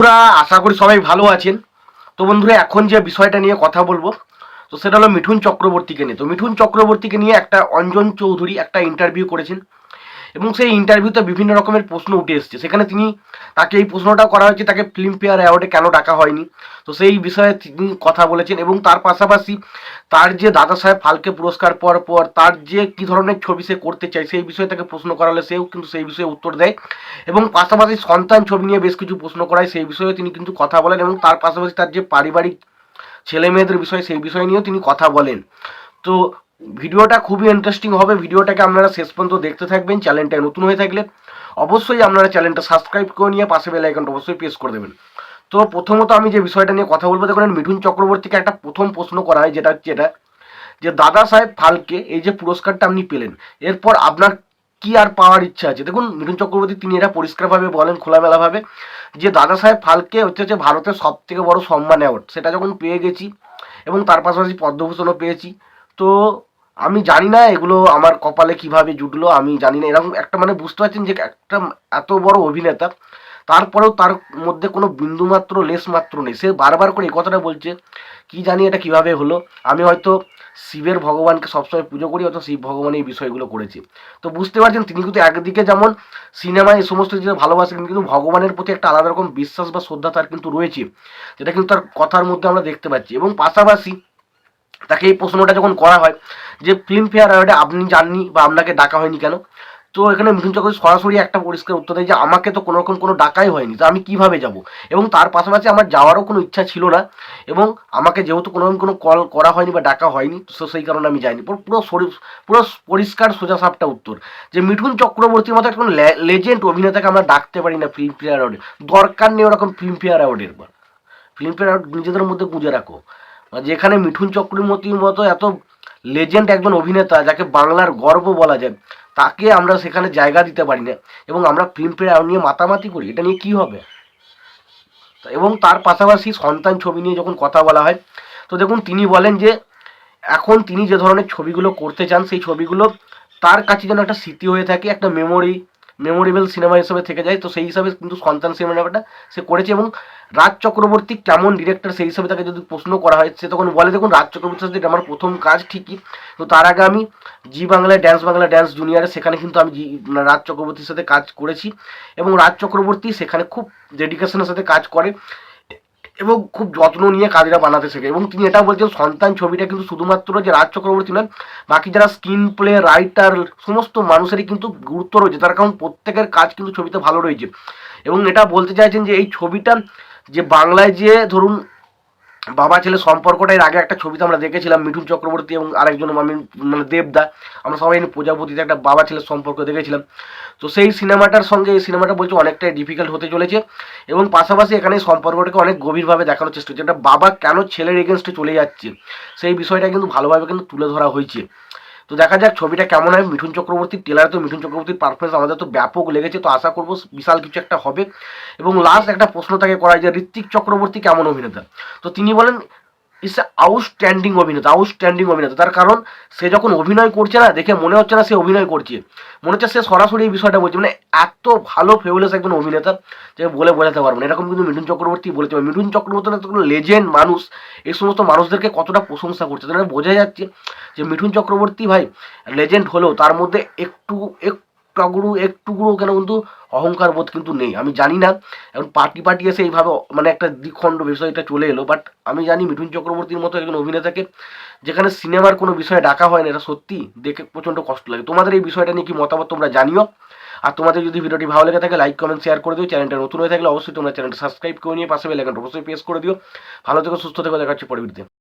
বন্ধুরা, আশা করি সবাই ভালো আছেন। তো বন্ধুরা, এখন যে বিষয়টা নিয়ে কথা বলব, তো সেটা হলো মিঠুন চক্রবর্তীকে নিয়ে। তো মিঠুন চক্রবর্তীকে নিয়ে একটা অঞ্জন চৌধুরী একটা ইন্টারভিউ করেছেন। এবং সেই ইন্টারভিউতে বিভিন্ন রকমের প্রশ্ন উঠে এসেছে। সেখানে তিনি তাকে এই প্রশ্নটা করা হয়েছে, তাকে ফিল্মফেয়ার অ্যাওয়ার্ডে কেন ডাকা হয়নি? তো সেই বিষয়ে তিনি কথা বলেছেন এবং তার পাশাপাশি তার যে দাদা সাহেব ফালকে পুরস্কার পর পর তার যে কী ধরনের ছবি সে করতে চায় সেই বিষয়ে তাকে প্রশ্ন করা হলে সেও কিন্তু সেই বিষয়ে উত্তর দেয়। এবং পাশাপাশি সন্তান ছবি নিয়ে বেশ কিছু প্রশ্ন করায়, সেই বিষয়ে তিনি কিন্তু কথা বলেন এবং তার পাশাপাশি তার যে পারিবারিক ছেলে মেয়েদের বিষয়, সেই বিষয় নিয়েও তিনি কথা বলেন। তো ভিডিওটা খুবই ইন্টারেস্টিং হবে। ভিডিওটাকে আপনারা শেষ পর্যন্ত দেখতে থাকবেন চ্যানেলটা নতুন হয়ে থাকলে অবশ্যই আপনারা চ্যানেলটা সাবস্ক্রাইব করে নিয়ে পাশে বেল আইকনটা অবশ্যই প্রেস করে দেবেন। তো প্রথমত আমি যে বিষয়টা নিয়ে কথা বলব, দেখুন, মিঠুন চক্রবর্তীকে একটা প্রথম প্রশ্ন করা হয়, যেটা হচ্ছে এটা, যে দাদা সাহেব ফালকে এই যে পুরস্কারটা আপনি পেলেন, এরপর আপনার কি আর পাওয়ার ইচ্ছা আছে? দেখুন, মিঠুন চক্রবর্তী তিনি এটা পরিষ্কারভাবে বলেন, খোলামেলাভাবে, যে দাদা সাহেব ফালকে হচ্ছে যে ভারতের সব থেকে বড় সম্মান অ্যাওয়ার্ড সেটা যখন পেয়ে গেছি এবং তার পাশাপাশি পদ্মভূষণও পেয়েছি। তো আমি জানি না এগুলো আমার কপালে কীভাবে জুটলো, আমি জানি না। এরকম একটা মানে বুঝতে পারছেন যে একটা এত বড় অভিনেতা, তারপরেও তার মধ্যে কোনো বিন্দুমাত্র লেশ মাত্র নেই। সে বারবার করে এই কথাটা বলছে, কি জানি এটা কীভাবে হলো। আমি হয়তো শিবের ভগবানকে সবসময় পুজো করি হয়তো শিব ভগবান এই বিষয়গুলো করেছে। তো বুঝতে পারছেন, তিনি কিন্তু একদিকে যেমন সিনেমায় এই সমস্ত কিছু ভালোবাসেন কিন্তু ভগবানের প্রতি একটা আলাদা রকম বিশ্বাস বা শ্রদ্ধা তার কিন্তু রয়েছে, যেটা কিন্তু তার কথার মধ্যে আমরা দেখতে পাচ্ছি। এবং পাশাপাশি তাকে এই প্রশ্নটা যখন করা হয় যে ফিল্মফেয়ার অ্যাওয়ার্ডে আপনি যাননি বা আপনাকে ডাকা হয়নি কেন? তো এখানে মিঠুন চক্রবর্তী সরাসরি একটা পরিষ্কার উত্তর দেয় যে, আমাকে তো কোনো রকম কোনো ডাকাই হয়নি, তো আমি কীভাবে যাব? এবং তার পাশাপাশি আমার যাওয়ারও কোনো ইচ্ছা ছিল না এবং আমাকে যেহেতু কোনো রকম কোনো কল করা হয়নি বা ডাকা হয়নি, তো সেই কারণে আমি যাইনি। পুরো পুরো পরিষ্কার সোজা সাপটা উত্তর। যে মিঠুন চক্রবর্তীর মতো একটা লেজেন্ড অভিনেতাকে আমরা ডাকতে পারি না ফিল্মফেয়ার অ্যাওয়ার্ডে দরকার নেই ওরকম ফিল্মফেয়ার অ্যাওয়ার্ডের বা। ফিল্মফেয়ার অ্যাওয়ার্ড নিজেদের মধ্যে গুঁজে রাখো। যেখানে মিঠুন চক্রবর্তীর মতো এত লেজেন্ড একজন অভিনেতা যাকে বাংলার গর্ব বলা যায়, তাকে আমরা সেখানে জায়গা দিতে পারি না। এবং আমরা ফিল্মফেয়ার নিয়ে মাতামাতি করি, এটা নিয়ে কী হবে? এবং তার পাশাপাশি সন্তান ছবি নিয়ে যখন কথা বলা হয়, তো দেখুন তিনি বলেন যে, এখন তিনি যে ধরনের ছবিগুলো করতে চান, সেই ছবিগুলো তার কাছে যেন একটা স্মৃতি হয়ে থাকে, একটা মেমোরি মেমোরেবল সিনেমা হিসেবে থেকে যায়, তো সেই হিসাবে কিন্তু সন্তান সিনেমাটা সে করেছে এবং রাজ চক্রবর্তী কেমন ডিরেক্টর সেই হিসাবে তাকে যদি প্রশ্ন করা হয়, সে তখন বলে, দেখুন, রাজ চক্রবর্তীর সাথে আমার প্রথম কাজ ঠিকই, তো তার আগে আমি জি বাংলায় ড্যান্স বাংলা ড্যান্স জুনিয়ারে সেখানে কিন্তু আমি জি রাজ চক্রবর্তীর সাথে কাজ করেছি এবং রাজ চক্রবর্তী সেখানে খুব ডেডিকেশনের সাথে কাজ করে। এবং খুব যত্ন নিয়ে কাজটা বানাতে শেখে। এবং তিনি এটা বলছেন, সন্তান ছবিটা কিন্তু শুধুমাত্র যে রাজ চক্রবর্তী নন বাকি যারা স্ক্রিন প্লে রাইটার সমস্ত মানুষেরই কিন্তু গুরুত্ব রয়েছে। তার কারণ প্রত্যেকের কাজ কিন্তু ছবিতে ভালো রয়েছে। এবং এটা বলতে চাইছেন যে এই ছবিটা যে বাংলায় যে ধরুন বাবা ছেলে সম্পর্কটা এর আগে একটা ছবিতে আমরা দেখেছিলাম, মিঠুন চক্রবর্তী এবং আরেকজন আমি মানে দেবদা। আমরা সবাই প্রজাপতিতে একটা বাবা ছেলের সম্পর্ক দেখেছিলাম। তো সেই সিনেমাটার সঙ্গে এই সিনেমাটা বলছে অনেকটাই ডিফিকাল্ট হতে চলেছে এবং পাশাপাশি এখানে সম্পর্কটাকে অনেক গভীরভাবে দেখানোর চেষ্টা হচ্ছে। একটা বাবা কেন ছেলের এগেনস্টে চলে যাচ্ছে, সেই বিষয়টা কিন্তু ভালোভাবে কিন্তু তুলে ধরা হয়েছে। তো দেখা যাক ছবিটা কেমন হয়। মিঠুন চক্রবর্তীর টেলারে তো মিঠুন চক্রবর্তীর পারফরমেন্স আমাদের তো ব্যাপক লেগেছে, তো আশা করব বিশাল কিছু একটা হবে। এবং লাস্ট একটা প্রশ্ন তাকে করা যে, ঋত্বিক চক্রবর্তী কেমন অভিনেতা? তো তিনি বলেন ইস আউটস্ট্যান্ডিং অভিনেতা আউটস্ট্যান্ডিং অভিনেতা। তার কারণ, সে যখন অভিনয় করছে না, দেখে মনে হচ্ছে না সে অভিনয় করছে। মনে হচ্ছে সে সরাসরি এই বিষয়টা বলছে। মানে এত ভালো ফেবুলাস একজন অভিনেতা, যে বলে বোঝাতে পারব না। এরকম কিন্তু মিঠুন চক্রবর্তী বলেছে। মিঠুন চক্রবর্তী কোনো লেজেন্ড মানুষ। এই সমস্ত মানুষদেরকে কতটা প্রশংসা করছে। তাহলে বোঝা যাচ্ছে যে মিঠুন চক্রবর্তী ভাই লেজেন্ড হলেও তার মধ্যে একটু একটুগুরু একটুকুরো কেন কিন্তু অহংকার বোধ কিন্তু নেই। আমি জানি না, এখন পার্টি পার্টি এসে এইভাবে মানে একটা দ্বিখণ্ড বিষয়টা চলে এলো বাট আমি জানি মিঠুন চক্রবর্তীর মতো একজন অভিনেতাকে যেখানে সিনেমার কোনো বিষয়ে ডাকা হয় না এটা সত্যি দেখে প্রচণ্ড কষ্ট লাগে। তোমাদের এই বিষয়টা নিয়ে কি মতামত তোমরা জানিও? আর তোমাদের যদি ভিডিওটি ভালো লেগে থাকে লাইক কমেন্ট শেয়ার করে দিও। চ্যানেলটা নতুন হয়ে থাকলে অবশ্যই তোমরা চ্যানেলটা সাবস্ক্রাইব করে নিয়ে পাশে বেলাইকনটা অবশ্যই প্রেস করে দিও। ভালো থেকো, সুস্থ থেকো দেখাচ্ছি পরবর্তীতে